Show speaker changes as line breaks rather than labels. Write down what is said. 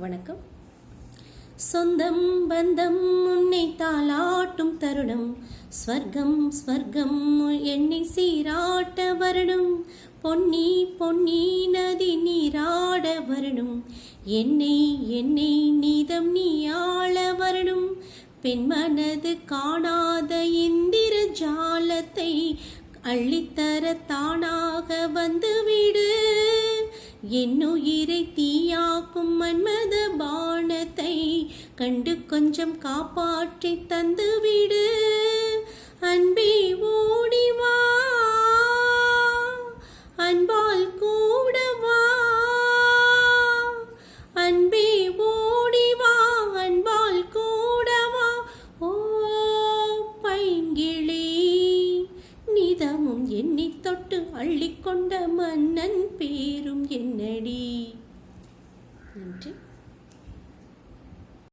வணக்கம். சொந்தம் பந்தம் உன்னை தாளாட்டும் தருணம். ஸ்வர்க்கம் ஸ்வர்க்கம் என்னை சீராட்ட வரணும். பொன்னி பொன்னி நதி நீராட வரணும். என்னை என்னை நீதம் நீ ஆள வரணும் பெண்மனது காணாத இந்திர ஜாலத்தை அள்ளித்தர தானாக வந்து என்னுயிரை தீயாக்கும் மன்மத பானத்தை கண்டு கொஞ்சம் காப்பாற்றி தந்துவிடு. அன்பே ஓடிவா அன்பால் கூடவா அன்பே ஓடிவா அன்பால் கூடவா ஓ பைங்கிளி நிதமும் எண்ணி தொட்டு அள்ளிக்கொண்ட மன்னன் பேரும் என் రెడీ అంటే